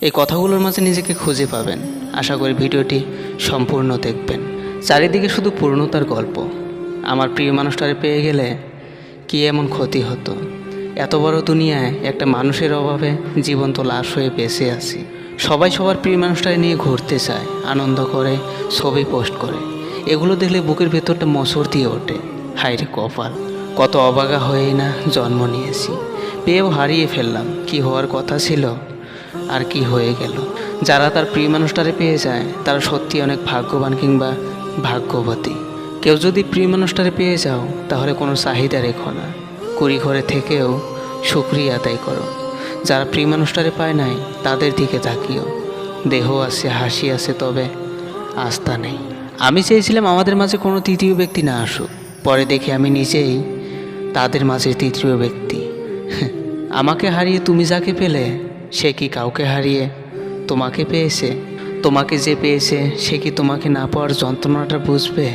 এই কথাগুলোর মাঝে নিজেকে খুঁজে পাবেন। আশা করি ভিডিওটি সম্পূর্ণ দেখবেন। চারিদিকে শুধু পূর্ণতার গল্প। আমার প্রিয় মানুষটারে পেয়ে গেলে কি এমন ক্ষতি হতো? এত বড় দুনিয়ায় একটা মানুষের অভাবে জীবন্ত লাশ হয়ে বেঁচে আছি। সবাই সবার প্রিয় মানুষটাকে নিয়ে ঘুরতে চায়, আনন্দ করে, ছবি পোস্ট করে। এগুলো দেখলে বুকের ভেতরটা মসর দিয়ে ওঠে। হাইরে কপাল, কত অবাগা হয়েই না জন্ম নিয়েছি। পেয়েও হারিয়ে ফেললাম, কি হওয়ার কথা ছিল? আর কি হয়ে গেল? যারা তার প্রিয় মানুষটারে পেয়ে যায়, তারা সত্যি অনেক ভাগ্যবান কিংবা ভাগ্যবতী। কেউ যদি প্রিয় মানুষটারে পেয়ে যাও, তাহলে কোনো চাহিদা রেখো না। কুড়ি ঘরে থেকেও সুক্রিয়া আদায় করো। যারা প্রিয় মানুষটারে পায় নাই, তাদের দিকে তাকিও। দেহ আছে, হাসি আছে, তবে আস্থা নেই। আমি চেয়েছিলাম আমাদের মাঝে কোনো তৃতীয় ব্যক্তি না আসুক। পরে দেখে আমি নিজেই তাদের মাঝে তৃতীয় ব্যক্তি। আমাকে হারিয়ে তুমি যাকে পেলে সে কি কাউকে হারিয়ে তোমাকে পেয়েছে? তোমাকে যে পেয়েছে, সে কি তোমাকে না পাওয়ার যন্ত্রণাটা বুঝবে?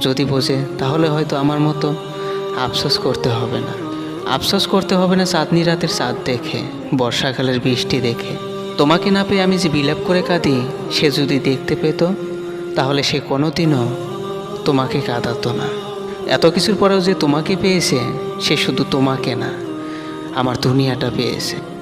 যদি বোঝে, তাহলে হয়তো আমার মতো আফসোস করতে হবে না। আফসোস করতে হবে না চাঁদনি রাতের চাঁদ দেখে, বর্ষাকালের বৃষ্টি দেখে। তোমাকে না পেয়ে আমি যে বিলাপ করে কাঁদি, সে যদি দেখতে পেত, তাহলে সে কোনোদিনও তোমাকে কাঁদাতো না। এত কিছুর পরেও যে তোমাকে পেয়েছে, সে শুধু তোমাকে না, আমার দুনিয়াটা পেয়েছে।